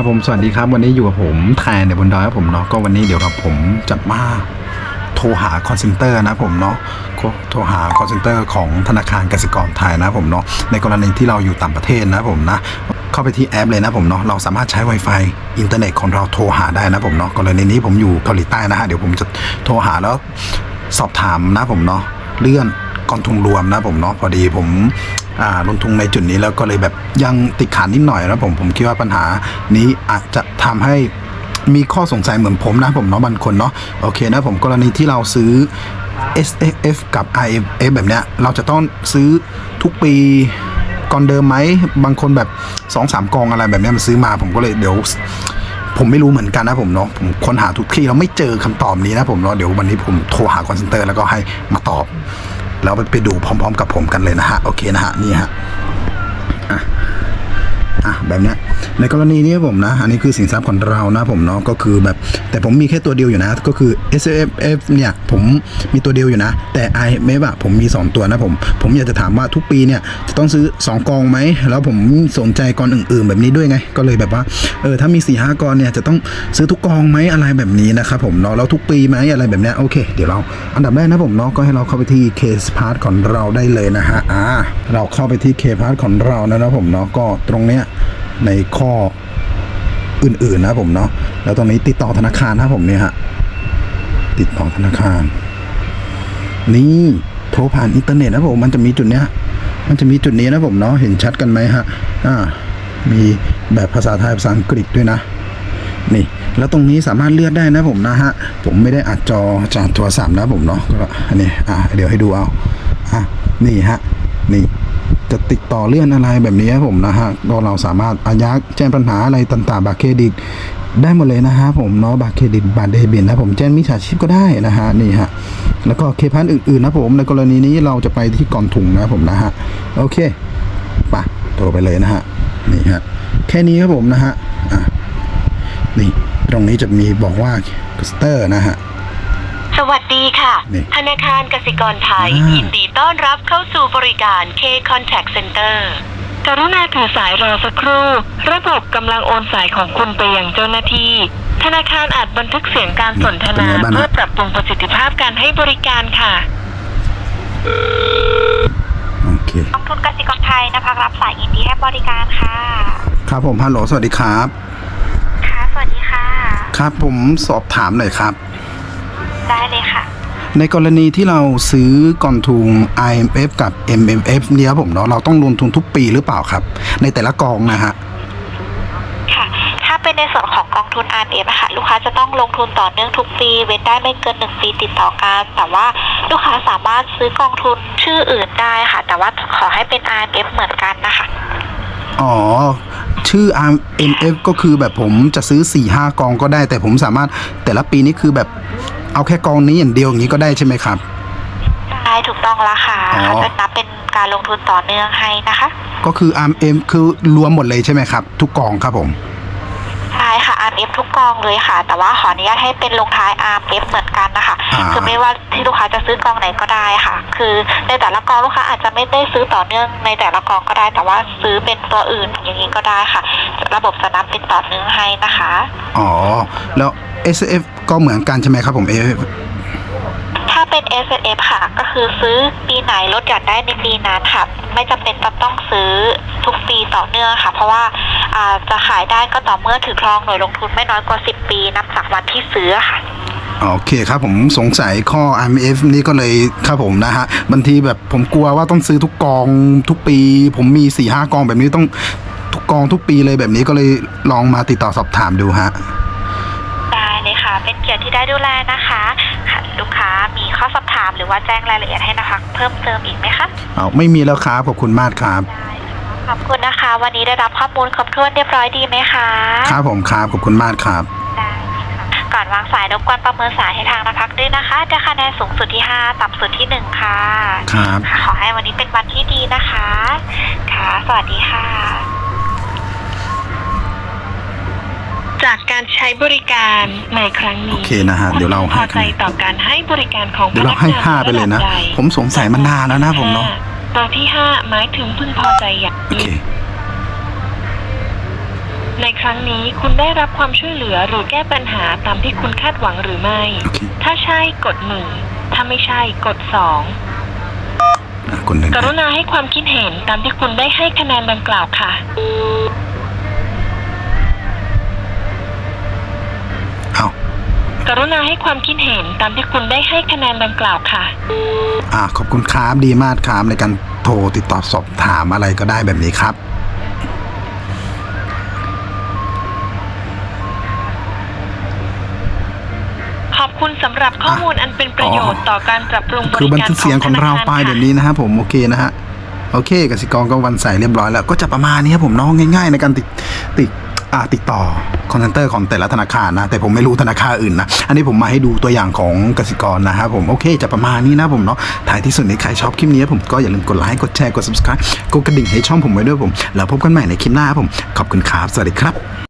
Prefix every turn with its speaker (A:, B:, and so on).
A: ครับผมสวัสดีครับ วันนี้อยู่กับผมแทนในบนดอยครับผมเนาะก็วันนี้เดี๋ยวกับผมจะมาโทรหาคอนเซนเตอร์นะผมเนาะโทรหาคอนเซนเตอร์ของธนาคารกสิกรไทยนะผมเนาะในกรณีที่เราอยู่ต่างประเทศนะผมนะเข้าไปที่แอปเลยนะผมเนาะเราสามารถใช้ Wi-Fi อินเทอร์เน็ตของเราโทรหาได้นะผมเนาะกรณีนี้ผมอยู่เกาหลีใต้นะฮะเดี๋ยวผมจะโทรหาแล้วสอบถามนะผมเนาะเลื่อนกองทุนรวมนะผมเนาะพอดีผม ลงทุนในจุดนี้แล้วก็เลยแบบยังติดขัดนิดหน่อยนะผมผมคิดว่าปัญหานี้อาจจะทำให้มีข้อสงสัยเหมือนผมนะผมเนาะบางคนเนาะโอเคนะผมกรณีที่เราซื้อ S F กับ I F แบบเนี้ยเราจะต้องซื้อทุกปีก่อนเดิมไหมบางคนแบบ2อสามกองอะไรแบบเนี้ยมันซื้อมาผมก็เลยเดี๋ยว ผมไม่รู้เหมือนกันนะผมเนาะผมค้นหาทุกที่เราไม่เจอคำตอบนี้นะผมเนาะเดี๋ยววันนี้ผมโทรหาคอนเซนเตอร์แล้วก็ให้มาตอบ เราไปดูพร้อม ๆ กับผมกันเลยนะฮะ โอเคนะฮะ นี่ฮะ อะ อะ แบบเนี้ย ในกรณีนี้ผมนะ อันนี้คือสินทรัพย์ของเรานะผมเนาะก็คือแบบ แต่ผมมีแค่ตัวเดียวอยู่นะ ก็คือ S F F เนี่ยผมมีตัวเดียวอยู่นะ แต่ I M F อะผมมี 2 ตัวนะผม ผมอยากจะถามว่าทุกปีเนี่ยจะต้องซื้อ 2 กองไหม แล้วผมสนใจกองอื่น ๆ แบบนี้ด้วยไง ก็เลยแบบว่าเออถ้ามี4ี่ห้ากองเนี่ยจะต้องซื้อทุกกองไหมอะไรแบบนี้นะครับผมเนาะแล้วทุกปีไหมอะไรแบบนี้โอเค เดี๋ยวเราอันดับแรกนะผมเนาะก็ให้เราเข้าไปที่ Case Part ของเราได้เลยนะฮะอ่าเราเข้าไปที่ Case Part ของเรานะนะผมเนาะก็ตรงเนี้ย ในข้ออื่นๆนะผมเนาะแล้วตรงนี้ติดต่อธนาคารนะผมเนี่ยฮะติดต่อธนาคาร นี่โทรผ่านอินเทอร์เน็ตนะผมมันจะมีจุดเนี้ย มันจะมีจุดนี้นะผมเนาะเห็นชัดกันไหมฮะอ่ามีแบบภาษาไทยภาษาอังกฤษด้วยนะนี่ แล้วตรงนี้สามารถเลือกได้นะผมนะฮะ ผมไม่ได้อัดจอจากโทรศัพท์นะผมเนาะก็อันนี้อะเดี๋ยวให้ดูเอาอะนี่ฮะนี่ จะติดต่อเลื่อนอะไรแบบนี้ผมนะฮะก็เราสามารถอายักแจ้งปัญหาอะไรต่างๆบัตรเครดิต ได้หมดเลยนะฮะผมเนาะบัตรเครดิตบัตรเดบิตนะผมแจ้งมิจฉาชีพก็ได้นะฮะนี่ฮะแล้วก็เคพันอื่นๆนะผมในกรณีนี้เราจะไปที่กองถุงนะผมนะฮะโอเคไปะโทรไปเลยนะฮะนี่ฮะแค่นี้ครับผมนะฮะอะนี่ตรงนี้จะมีบอกว่าสเตอร์นะฮะ
B: สวัสดีค่ะ
A: นี่
B: ธนาคารกสิกรไทย
A: อ่ายิ
B: ยินดีต้อนรับเข้าสู่บริการ K Contact Center กรุณาถือสายรอสักครู่ ระบบกำลังโอนสายของคุณไปยังเจ้าหน้าที่ ธนาคารอาจบันทึกเสียงการสนทนา
A: เป็นไงบ้างนะ
B: เพื่อปรับปรุงประสิทธิภาพการให้บริการค่ะ
A: โอเค
C: กองทุนกสิกรไทยนะคะรับสายยินดีให้บริการค่ะ
A: ครับผมฮัลโหลสวัสดีครับ
C: ค่ะ สวัสดีค่ะ
A: ครับผมสอบถามหน่อยครับ
C: ได้เลยค่ะ
A: ในกรณีที่เราซื้อกองทุน IMF กับ MMF เนี่ยครับผมเนาะเราต้องลงทุนทุกปีหรือเปล่าครับ ในแต่ละกองนะฮะ
C: ค่ะ ถ้าเป็นในส่วนของกองทุน RMF อะค่ะลูกค้าจะต้องลงทุนต่อเนื่องทุกปี เว้นได้ไม่เกิน1ปีติดต่อกัน แต่ว่าลูกค้าสามารถซื้อกองทุนชื่ออื่นได้ค่ะ แต่ว่าขอให้เป็น RMF เหมือนกันนะคะ
A: อ๋อ ชื่อ RMF ก็คือแบบผมจะซื้อ 4 5 กองก็ได้ แต่ผมสามารถแต่ละปีนี้คือแบบเอาแค่กองนี้อย่างเดียวอย่างนี้ก็ได้ใช่ไหมครับ
C: ได้ถูกต้องแล้วค่ะ
A: อ๋อ
C: เขาจะนับเป็นการลงทุนต่อเนื่องให้นะคะ
A: ก็คือ RMF คือรวมหมดเลยใช่ไหมครับ ทุกกองครับผม
C: ใช่ค่ะ RMF ทุกกองเลยค่ะ แต่ว่าขออนุญาตให้เป็นลงท้าย RMF เหมือนกันนะคะ
A: อ่า
C: คือไม่ว่าที่ลูกค้าจะซื้อกองไหนก็ได้ค่ะ คือในแต่ละกองลูกค้าอาจจะไม่ได้ซื้อต่อเนื่องในแต่ละกองก็ได้ แต่ว่าซื้อเป็นตัวอื่นอย่างนี้ก็ได้ค่ะ ระบบจะนับเป็นต่อเนื่องให้นะคะ
A: อ๋อ แล้ว SF ก็เหมือนกันใช่ไหมครับผม SF
C: ถ้าเป็น S F ค่ะ ก็คือซื้อปีไหนลดหย่อนได้ในปีนั้นค่ะ ไม่จำเป็นจะต้องซื้อทุกปีต่อเนื่องค่ะ เพราะว่าอ่า จะขายได้ก็ต่อเมื่อถือครองหน่วยลงทุนไม่น้อยกว่า 10 ปีนับจากวันที่ซื้อค่ะ
A: โอเคครับผมสงสัยข้อ IMF นี่ก็เลยครับผมนะฮะบางทีแบบผมกลัวว่าต้องซื้อทุกกองทุกปี ผมมี4ี่ห้ากองแบบนี้ต้องทุกกองทุกปีเลยแบบนี้ก็เลยลองมาติดต่อสอบถามดูฮะ
C: ได้เลยค่ะ เป็นเกียรติที่ได้ดูแลนะคะค่ะลูกค้ามีข้อสอบถามหรือว่าแจ้งรายละเอียดให้นะคะ เพิ่มเติมอีกไหมคะ
A: เอาไม่มีแล้วครับขอบคุณมากครับ
C: ขอบคุณนะคะ วันนี้ได้รับข้อมูลครบถ้วนเรียบร้อยดีไหมคะ
A: ครับผมครับขอบคุณมากครับ
C: ได้ค่ะก่อนวางสายรบกวนประเมินสายให้ทางนักพักด้วยนะคะได้คะแนนสูงสุดที่ 5 ต่ำสุดที่ 1 ค่ะ
A: ครับ
C: ค่ะขอให้วันนี้เป็นวันที่ดีนะคะ ค่ะ สวัสดีค่ะ
B: จากการใช้บริการในครั้งนี้
A: โอเคนะฮะเดี๋ยวเรา
B: คุณพ
A: ให้
B: อใจต่อการให้บริการของ
A: เดี๋ยวเราให้
B: พนักงน
A: ห้าไปเลยนะ
B: รดับใด
A: ผมสงสัยมานานแล้วนะผมเนาะ
B: ตัวที่ห้าหมายถึงพึงพอใจอย่าง
A: โอเค
B: ยิ่ง ในครั้งนี้คุณได้รับความช่วยเหลือหรือแก้ปัญหาตามที่คุณคาดหวังหรือไม่
A: โอเค
B: ถ้าใช่กดหนึ่งถ้าไม่ใช่กดสอง
A: อะกดหนึ่ง
B: กรุณาให้ความคิดเห็นตามที่คุณได้ให้คะแนนดังกล่าวค่ะ
A: เอา
B: กรุณาให้ความคิดเห็นตามที่คุณได้ให้คะแนนดังกล่าวค่ะ
A: อ่าขอบคุณครับดีมากครับในการโทรติดต่อสอบถามอะไรก็ได้แบบนี้ครับ
B: สำหรับข้อมูลอันเป็นประโยชน์ต่อการปรับปรุงบริการ
A: คือบันทึกเสียงของเราไป
B: ธค
A: เดี๋ยวนี้นะครับผมโอเคนะฮะโอเคกสิกรก็วันใส่เรียบร้อยแล้วก็จะประมาณนี้ครับผมเน้องง่าย ๆ ในการติดติดอ่าติดต่อคอนเซนเตอร์ของแต่ละธนาคารนะ แต่ผมไม่รู้ธนาคารอื่นนะ อันนี้ผมมาให้ดูตัวอย่างของกสิกรนะครับผมโอเค จะประมาณนี้นะผมเนาะท้ายที่สุดนี้ใครชอบคลิปนี้ผมก็อย่าลืมกดไลค์กดแชร์กด subscribe กดกระดิ่งให้ช่องผมไว้ด้วยผม แล้วพบกันใหม่ในคลิปหน้าครับผม ขอบคุณครับ สวัสดีครับ